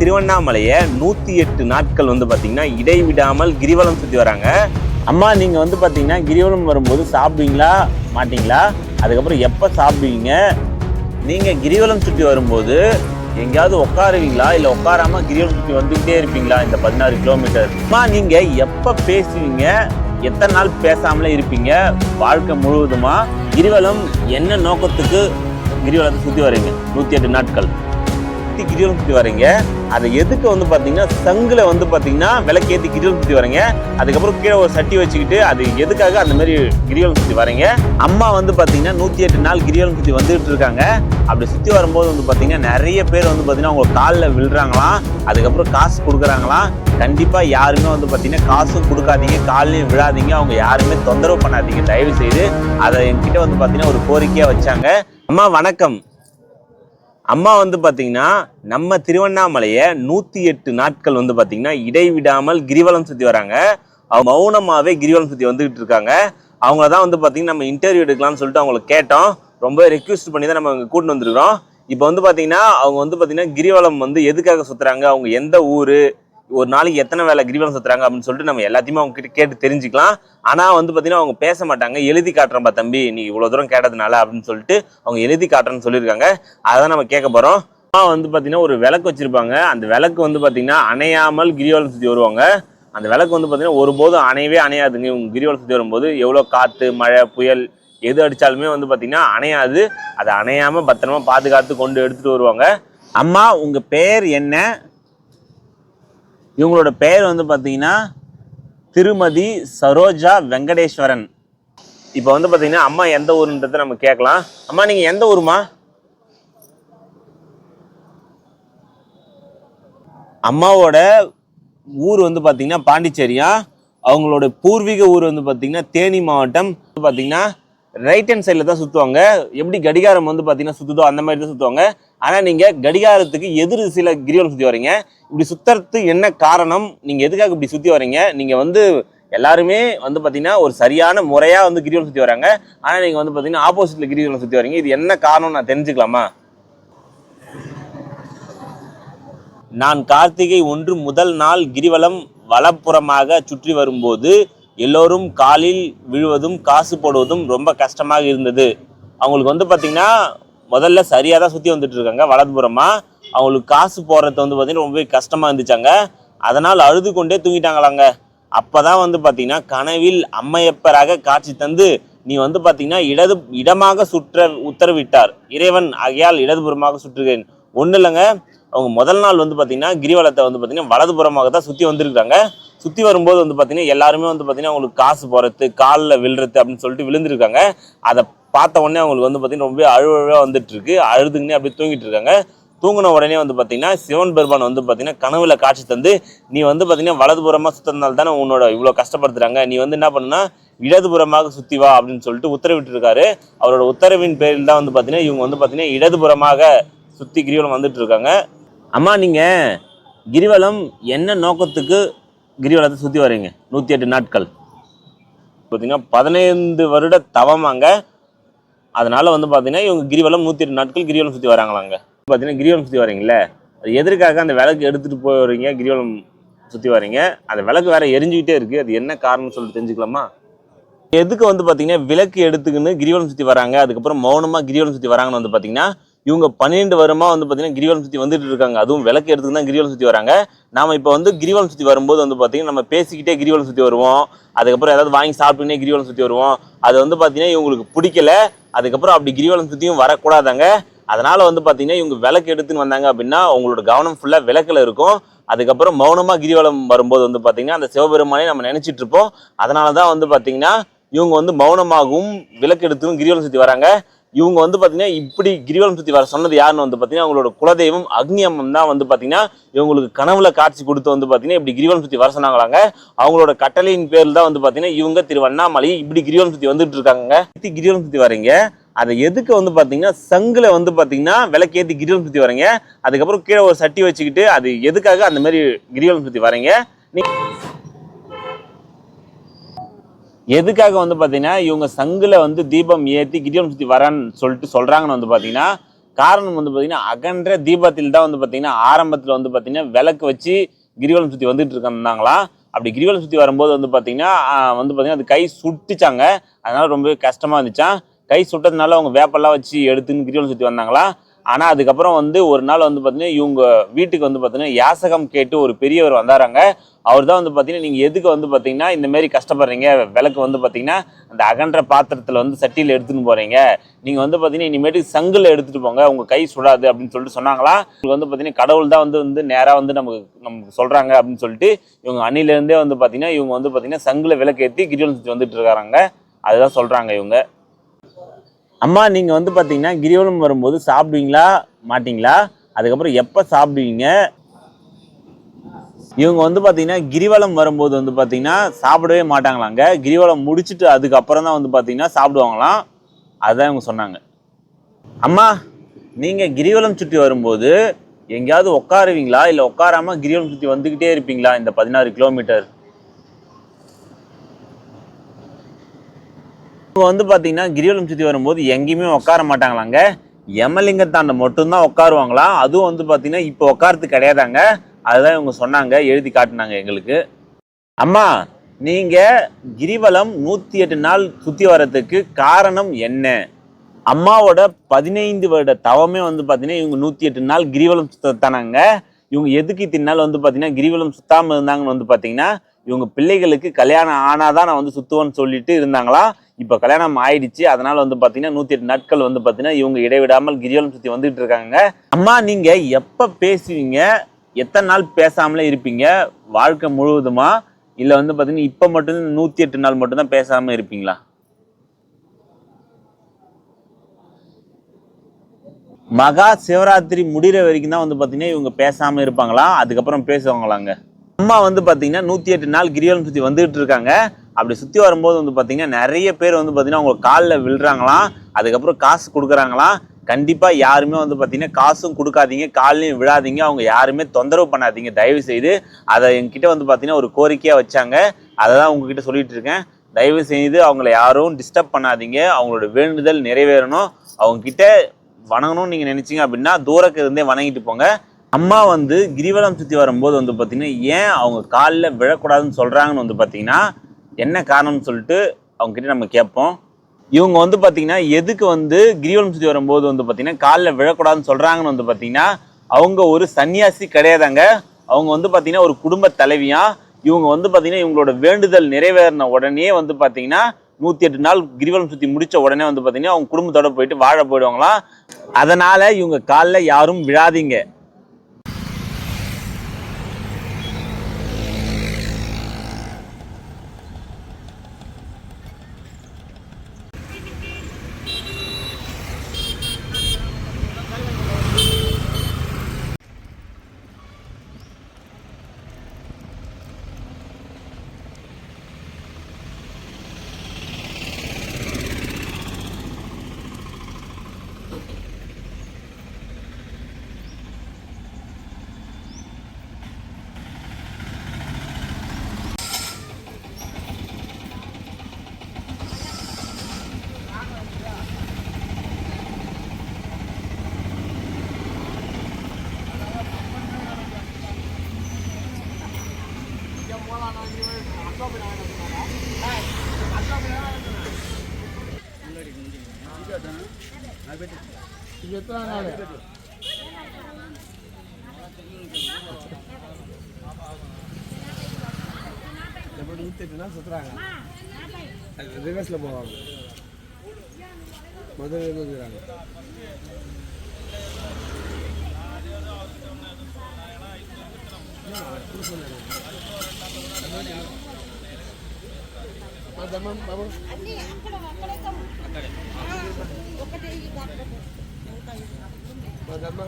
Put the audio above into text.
திருவண்ணாமலையை நூற்றி எட்டு நாட்கள் வந்து பார்த்திங்கன்னா இடைவிடாமல் கிரிவலம் சுற்றி வராங்க. அம்மா நீங்கள் வந்து பார்த்தீங்கன்னா கிரிவலம் வரும்போது சாப்பிடுவீங்களா? மாட்டிங்களா? அதுக்கப்புறம் எப்போ சாப்பிடுவீங்க? நீங்கள் கிரிவலம் சுற்றி வரும்போது எங்கேயாவது உட்காருவீங்களா? இல்லை உட்காராம கிரிவலம் சுற்றி வந்துக்கிட்டே இருப்பீங்களா? இந்த பதினாறு கிலோமீட்டர் அம்மா நீங்கள் எப்போ பேசுவீங்க? எத்தனை நாள் பேசாமலே இருப்பீங்க? வாழ்க்கை முழுவதுமா கிரிவலம் என்ன நோக்கத்துக்கு கிரிவலத்தை சுற்றி வரீங்க நூற்றி எட்டு நாட்கள். சுற்றி கிரிவலம் சுற்றி வரீங்க அதை எதுக்கு வந்து பார்த்தீங்கன்னா சங்கில் வந்து பார்த்தீங்கன்னா விளக்கேற்றி கிரிவலம் சுற்றி வரீங்க அதுக்கப்புறம் கீழே ஒரு சட்டி வச்சுக்கிட்டு அது எதுக்காக அந்த மாதிரி கிரிவலம் சுற்றி வரீங்க அம்மா வந்து பார்த்தீங்கன்னா நூற்றி எட்டு நாள் கிரிவலம் சுற்றி வந்துகிட்டு இருக்காங்க. அப்படி சுற்றி வரும்போது வந்து பார்த்தீங்கன்னா நிறைய பேர் வந்து பார்த்தீங்கன்னா அவங்க காலில் விழுறாங்களாம். அதுக்கப்புறம் காசு கொடுக்குறாங்களாம். கண்டிப்பாக யாருமே வந்து பார்த்தீங்கன்னா காசும் கொடுக்காதீங்க காலையும் விழாதீங்க. அவங்க யாருமே தொந்தரவு பண்ணாதீங்க. தயவு செய்து அதை என்கிட்ட வந்து பார்த்தீங்கன்னா ஒரு கோரிக்கையாக வச்சாங்க. அம்மா வணக்கம். அம்மா வந்து பார்த்தீங்கன்னா நம்ம திருவண்ணாமலையை நூற்றி எட்டு நாட்கள் வந்து பார்த்தீங்கன்னா இடைவிடாமல் கிரிவலம் சுற்றி வராங்க. அவங்க மௌனமாகவே கிரிவலம் சுற்றி வந்துக்கிட்டு இருக்காங்க. அவங்கள தான் வந்து பார்த்தீங்கன்னா நம்ம இன்டர்வியூ எடுக்கலாம்னு சொல்லிட்டு அவங்கள கேட்டோம். ரொம்ப ரெக்வஸ்ட் பண்ணி தான் நம்ம இங்கே கூட்டின்னு வந்துருக்கிறோம். இப்போ வந்து பார்த்தீங்கன்னா அவங்க வந்து பார்த்தீங்கன்னா கிரிவலம் வந்து எதுக்காக சுற்றுறாங்க அவங்க எந்த ஊர்? ஒரு நாளைக்கு எத்தனை வேலை கிரிவலம் சுற்றுறாங்க அப்படின்னு சொல்லிட்டு நம்ம எல்லாத்தையுமே அவங்க கிட்ட கேட்டு தெரிஞ்சுக்கலாம். ஆனால் வந்து பார்த்தீங்கன்னா அவங்க பேச மாட்டாங்க. எழுதி காட்டுறேன்ப்பா தம்பி நீ இவ்வளோ தூரம் கேட்டதுனால அப்படின்னு சொல்லிட்டு அவங்க எழுதி காட்டுறேன்னு சொல்லியிருக்காங்க. அதான் நம்ம கேட்க போகிறோம் அம்மா வந்து பார்த்தீங்கன்னா ஒரு விளக்கு வச்சிருப்பாங்க. அந்த விளக்கு வந்து பார்த்தீங்கன்னா அணையாமல் கிரிவலம் சுற்றி வருவாங்க. அந்த விளக்கு வந்து பார்த்தீங்கன்னா ஒருபோதும் அணையவே அணையாதுங்க. இவங்க கிரிவலம் சுற்றி வரும்போது எவ்வளோ காற்று மழை புயல் எது அடித்தாலுமே வந்து பார்த்தீங்கன்னா அணையாது. அதை அணையாமல் பத்திரமா பாதுகாத்து கொண்டு எடுத்துகிட்டு வருவாங்க. அம்மா உங்கள் பேர் என்ன? இவங்களோட பெயர் வந்து பார்த்தீங்கன்னா திருமதி சரோஜா வெங்கடேஸ்வரன். இப்போ வந்து பார்த்தீங்கன்னா அம்மா எந்த ஊருன்றதை நம்ம கேட்கலாம். அம்மா நீங்கள் எந்த ஊருமா அம்மாவோட ஊர் வந்து பார்த்தீங்கன்னா பாண்டிச்சேரியா. அவங்களோட பூர்வீக ஊர் வந்து பார்த்தீங்கன்னா தேனி மாவட்டம். வந்து பார்த்தீங்கன்னா ரைட் ஹேண்ட் சைடில் தான் சுற்றுவாங்க எப்படி கடிகாரம் வந்து பார்த்தீங்கன்னா சுற்றுதோ அந்த மாதிரி தான் சுற்றுவாங்க ஆனால் நீங்கள் கடிகாரத்துக்கு எதிர் சில கிரிவலம் சுற்றி வரீங்க இப்படி சுற்றுறதுக்கு என்ன காரணம்? நீங்கள் எதுக்காக இப்படி சுற்றி வரீங்க நீங்கள் வந்து எல்லாருமே வந்து பார்த்தீங்கன்னா ஒரு சரியான முறையாக வந்து கிரிவலம் சுற்றி வராங்க ஆனால் நீங்கள் வந்து பார்த்தீங்கன்னா ஆப்போசிட்டில் கிரிவலம் சுற்றி வரீங்க இது என்ன காரணம் நான் தெரிஞ்சுக்கலாமா? நான் கார்த்திகை ஒன்று முதல் நாள் கிரிவலம் வலப்புறமாக சுற்றி வரும்போது எல்லோரும் காலில் விழுவதும் காசு போடுவதும் ரொம்ப கஷ்டமாக இருந்தது. அவங்களுக்கு வந்து பார்த்திங்கன்னா முதல்ல சரியாக தான் சுற்றி வந்துட்டு இருக்காங்க வலதுபுறமாக அவங்களுக்கு காசு போடுறது வந்து பார்த்திங்கன்னா ரொம்பவே கஷ்டமாக இருந்துச்சாங்க. அதனால் அழுது கொண்டே தூங்கிட்டாங்களாங்க. அப்போ தான் வந்து பார்த்திங்கன்னா கனவில் அம்மையப்பராக காட்சி தந்து நீ வந்து பார்த்திங்கன்னா இடது இடமாக சுற்ற உத்தரவிட்டார். இறைவன் ஆகையால் இடதுபுறமாக சுற்றுகிறேன். ஒன்றும் இல்லைங்க அவங்க முதல் நாள் வந்து பார்த்திங்கன்னா கிரிவலத்தை வந்து பார்த்திங்கன்னா வலதுபுறமாக தான் சுற்றி வந்திருக்காங்க சுற்றி வரும்போது வந்து பார்த்தீங்கன்னா எல்லாருமே வந்து பார்த்தீங்கன்னா அவங்களுக்கு காசு போகிறது காலில் விழுறது அப்படின்னு சொல்லிட்டு விழுந்திருக்காங்க. அதை பார்த்த உடனே அவங்களுக்கு வந்து பார்த்தீங்கன்னா ரொம்ப அழுவழாக வந்துட்டுருக்கு. அழுதுங்கன்னே அப்படியே தூங்கிட்டு இருக்காங்க. தூங்கின உடனே வந்து பார்த்தீங்கன்னா சிவன் பெருமான் வந்து பார்த்தீங்கன்னா கனவுல காட்சி தந்து நீ வந்து பார்த்தீங்கன்னா வலதுபுறமாக சுற்றுறதுனால தானே உன்னோட இவ்வளோ கஷ்டப்படுத்துறாங்க. நீ வந்து என்ன பண்ணுனா இடதுபுறமாக சுற்றி வா அப்படின்னு சொல்லிட்டு உத்தரவிட்டிருக்காரு. அவரோட உத்தரவின் பேரில் தான் வந்து பார்த்தீங்கன்னா இவங்க வந்து பார்த்தீங்கன்னா இடதுபுறமாக சுற்றி கிரிவலம் வந்துட்டு இருக்காங்க அம்மா நீங்கள் கிரிவலம் என்ன நோக்கத்துக்கு கிரிவலத்தை சுற்றி வரீங்க நூற்றி எட்டு நாட்கள். பார்த்தீங்கன்னா பதினைந்து வருட தவமாங்க அதனால் வந்து பார்த்தீங்கன்னா இவங்க கிரிவலம் நூற்றி எட்டு நாட்கள் கிரிவலம் சுற்றி வராங்களாங்க பார்த்தீங்கன்னா கிரிவலம் சுற்றி வரீங்களே அது எதற்காக அந்த விளக்கு எடுத்துகிட்டு போய் வரீங்க கிரிவலம் சுற்றி வரீங்க அந்த விளக்கு வேறு எரிஞ்சுக்கிட்டே இருக்குது அது என்ன காரணம்னு சொல்லிட்டு தெரிஞ்சுக்கலாமா? எதுக்கு வந்து பார்த்தீங்கன்னா விளக்கு எடுத்துக்கின்னு கிரிவலம் சுற்றி வராங்க. அதுக்கப்புறம் மௌனமாக கிரிவலம் சுற்றி வராங்கன்னு வந்து பார்த்தீங்கன்னா இவங்க பன்னிரெண்டு வருமா வந்து பார்த்தீங்கன்னா கிரிவலம் சுற்றி வந்துட்டு இருக்காங்க. அதுவும் விளக்கு எடுத்துக்கு தான் கிரிவலம் சுற்றி வராங்க. நாம இப்போ வந்து கிரிவலம் சுற்றி வரும்போது வந்து பார்த்தீங்கன்னா நம்ம பேசிக்கிட்டே கிரிவலம் சுற்றி வருவோம். அதுக்கப்புறம் ஏதாவது வாங்கி சாப்பிட்டுனே கிரிவலம் சுற்றி வருவோம். அது வந்து பார்த்தீங்கன்னா இவங்களுக்கு பிடிக்கல. அதுக்கப்புறம் அப்படி கிரிவலம் சுற்றியும் வரக்கூடாதாங்க. அதனால வந்து பார்த்தீங்கன்னா இவங்க விளக்கு எடுத்துன்னு வந்தாங்க அப்படின்னா உங்களோட கவனம் ஃபுல்லாக விளக்கில் இருக்கும். அதுக்கப்புறம் மௌனமாக கிரிவலம் வரும்போது வந்து பார்த்தீங்கன்னா அந்த சிவபெருமானே நம்ம நினச்சிட்டு இருப்போம். அதனால தான் வந்து பார்த்தீங்கன்னா இவங்க வந்து மௌனமாகவும் விளக்கு எடுத்தும் கிரிவலம் சுற்றி வராங்க. இவங்க வந்து பார்த்தீங்கன்னா இப்படி கிரிவலம் சுற்றி வர சொன்னது யாருன்னு வந்து பார்த்தீங்கன்னா அவங்களோட குலதெய்வம் அக்னி அம்மன் தான் வந்து பார்த்தீங்கன்னா இவங்களுக்கு கனவுல காட்சி கொடுத்து வந்து பார்த்தீங்கன்னா இப்படி கிரிவலம் சுற்றி வர சொன்னாங்களாங்க. அவங்களோட கட்டளையின் பேரில் தான் வந்து பார்த்தீங்கன்னா இவங்க திருவண்ணாமலை இப்படி கிரிவலம் சுற்றி வந்துட்டு இருக்காங்க சுத்தி கிரிவலம் சுற்றி வரீங்க. அதை எதுக்கு வந்து பார்த்தீங்கன்னா சங்கில் வந்து பார்த்தீங்கன்னா விளக்கேற்றி கிரிவலம் சுற்றி வரீங்க. அதுக்கப்புறம் கீழே ஒரு சட்டி வச்சுக்கிட்டு அது எதுக்காக அந்த மாதிரி கிரிவலம் சுற்றி வரீங்க? நீ எதுக்காக வந்து பார்த்தீங்கன்னா இவங்க சங்கில் வந்து தீபம் ஏற்றி கிரிவலம் சுற்றி வரேன்னு சொல்லிட்டு சொல்கிறாங்கன்னு வந்து பார்த்தீங்கன்னா காரணம் வந்து பார்த்தீங்கன்னா அகன்ற தீபத்தில் தான் வந்து பார்த்தீங்கன்னா ஆரம்பத்தில் வந்து பார்த்தீங்கன்னா விளக்கு வச்சு கிரிவலம் சுற்றி வந்துட்டு இருந்தாங்களாம் அப்படி கிரிவலம் சுற்றி வரும்போது வந்து பார்த்தீங்கன்னா வந்து பார்த்தீங்கன்னா அது கை சுட்டுச்சாங்க. அதனால ரொம்ப கஷ்டமாக இருந்துச்சான் கை சுட்டதுனால அவங்க வேப்பெல்லாம் வச்சு எடுத்துன்னு கிரிவலம் சுற்றி வந்தாங்களா ஆனால் அதுக்கப்புறம் வந்து ஒரு நாள் வந்து பார்த்தீங்கன்னா இவங்க வீட்டுக்கு வந்து பார்த்தீங்கன்னா யாசகம் கேட்டு ஒரு பெரியவர் வந்தாராங்க. அவர் தான் வந்து பார்த்தீங்கன்னா நீங்கள் எதுக்கு வந்து பார்த்தீங்கன்னா இந்தமாரி கஷ்டப்படுறீங்க? விளக்கு வந்து பார்த்தீங்கன்னா அந்த அகன்ற பாத்திரத்தில் வந்து சட்டியில் எடுத்துன்னு போகிறீங்க நீங்கள் வந்து பார்த்தீங்கன்னா இனிமேட்டுக்கு சங்கில் எடுத்துகிட்டு போங்க. உங்கள் கை சுடாது அப்படின்னு சொல்லிட்டு சொன்னாங்களா? இவங்க வந்து பார்த்தீங்கன்னா கடவுள் தான் வந்து வந்து நேராக வந்து நமக்கு நமக்கு சொல்கிறாங்க அப்படின்னு சொல்லிட்டு இவங்க அணிலேருந்தே வந்து பார்த்தீங்கன்னா இவங்க வந்து பார்த்தீங்கன்னா சங்கில் விளக்கு ஏற்றி கிரிவலம் சுற்றி வந்துட்டு இருக்காங்க. அதுதான் சொல்கிறாங்க இவங்க. அம்மா நீங்கள் வந்து பார்த்தீங்கன்னா கிரிவலம் வரும்போது சாப்பிடுவீங்களா? மாட்டிங்களா? அதுக்கப்புறம் எப்போ சாப்பிடுவீங்க? இவங்க வந்து பார்த்தீங்கன்னா கிரிவலம் வரும்போது வந்து பார்த்தீங்கன்னா சாப்பிடவே மாட்டாங்களாங்க. கிரிவலம் முடிச்சுட்டு அதுக்கப்புறம் தான் வந்து பார்த்தீங்கன்னா சாப்பிடுவாங்களாம். அதுதான் இவங்க சொன்னாங்க. அம்மா நீங்கள் கிரிவலம் சுற்றி வரும்போது எங்கேயாவது உட்காருவீங்களா? இல்லை உட்காராமல் கிரிவலம் சுற்றி வந்துக்கிட்டே இருப்பீங்களா? இந்த பதினாறு கிலோமீட்டர். இப்போ வந்து பார்த்தீங்கன்னா கிரிவலம் சுற்றி வரும்போது எங்கேயுமே உட்கார மாட்டாங்களாங்க. யமலிங்கத்தாண்ட மட்டும்தான் உட்காருவாங்களாம் அதுவும் வந்து பார்த்தீங்கன்னா இப்போ உட்காரத்து கிடையாதாங்க. அதுதான் இவங்க சொன்னாங்க எழுதி காட்டினாங்க எங்களுக்கு. அம்மா நீங்கள் கிரிவலம் நூற்றி எட்டு நாள் சுற்றி வர்றதுக்கு காரணம் என்ன? அம்மாவோட பதினைந்து வருட தவமே வந்து பார்த்தீங்கன்னா இவங்க நூற்றி எட்டு நாள் கிரிவலம் சுத்தத்தானாங்க இவங்க எதுக்கு இத்தனை நாள் வந்து பார்த்தீங்கன்னா கிரிவலம் சுத்தாமல் இருந்தாங்கன்னு வந்து பார்த்தீங்கன்னா இவங்க பிள்ளைகளுக்கு கல்யாணம் ஆனாதான் நான் வந்து சுத்துவேன்னு சொல்லிட்டு இருந்தாங்களா? இப்போ கல்யாணம் ஆயிடுச்சு. அதனால வந்து பார்த்தீங்கன்னா நூற்றி எட்டு நாட்கள் வந்து பார்த்தீங்கன்னா இவங்க இடைவிடாமல் கிரிவலம் சுற்றி வந்துட்டு இருக்காங்க. அம்மா நீங்கள் எப்போ பேசுவீங்க? எத்தனை நாள் பேசாமலே இருப்பீங்க? வாழ்க்கை முழுவதுமா? இல்லை வந்து பார்த்தீங்கன்னா இப்போ மட்டும் நூற்றி எட்டு நாள் மட்டும்தான் பேசாமல் இருப்பீங்களா? மகா சிவராத்திரி முடிகிற வரைக்கும் தான் வந்து பார்த்தீங்கன்னா இவங்க பேசாமல் இருப்பாங்களா? அதுக்கப்புறம் பேசுவாங்களாங்க? அம்மா வந்து பார்த்தீங்கன்னா நூற்றி எட்டு நாள் கிரிவலம் சுற்றி வந்துகிட்டு இருக்காங்க. அப்படி சுற்றி வரும்போது வந்து பார்த்தீங்கன்னா நிறைய பேர் வந்து பார்த்தீங்கன்னா அவங்க காலில் விழுறாங்களாம். அதுக்கப்புறம் காசு கொடுக்குறாங்களாம். கண்டிப்பாக யாருமே வந்து பார்த்தீங்கன்னா காசும் கொடுக்காதீங்க காலையும் விழாதீங்க. அவங்க யாருமே தொந்தரவு பண்ணாதீங்க. தயவு செய்து அதை என்கிட்ட வந்து பார்த்தீங்கன்னா ஒரு கோரிக்கையாக வச்சாங்க. அதை தான் உங்ககிட்ட சொல்லிட்டு இருக்கேன். தயவு செய்து அவங்கள யாரும் டிஸ்டர்ப் பண்ணாதீங்க. அவங்களோட வேண்டுதல் நிறைவேறணும். அவங்க கிட்ட வணங்கணும்னு நீங்கள் நினச்சிங்க அப்படின்னா தூரக்கு இருந்தே வணங்கிட்டு போங்க. அம்மா வந்து கிரிவலம் சுற்றி வரும்போது வந்து பார்த்திங்கன்னா ஏன் அவங்க காலில் விழக்கூடாதுன்னு சொல்கிறாங்கன்னு வந்து பார்த்தீங்கன்னா என்ன காரணம்னு சொல்லிட்டு அவங்ககிட்ட நம்ம கேட்போம். இவங்க வந்து பார்த்தீங்கன்னா எதுக்கு வந்து கிரிவலம் சுற்றி வரும்போது வந்து பார்த்தீங்கன்னா காலில் விழக்கூடாதுன்னு சொல்கிறாங்கன்னு வந்து பார்த்தீங்கன்னா அவங்க ஒரு சன்னியாசி கிடையாதாங்க. அவங்க வந்து பார்த்திங்கன்னா ஒரு குடும்ப தலைவியாக இவங்க வந்து பார்த்திங்கன்னா இவங்களோட வேண்டுதல் நிறைவேறின உடனே வந்து பார்த்தீங்கன்னா நூற்றி எட்டு நாள் கிரிவலம் சுற்றி முடித்த உடனே வந்து பார்த்திங்கன்னா அவங்க குடும்பத்தோடு போயிட்டு வாழ போயிடுவாங்களாம். அதனால் இவங்க காலில் யாரும் விழாதீங்க. எப்படி நூற்றி நாள் சுற்றுறாங்க ரிவர்ஸில் போவாங்க மதுரை வந்துக்கிறாங்க మా దమ్మం బాబు. మా దమ్మ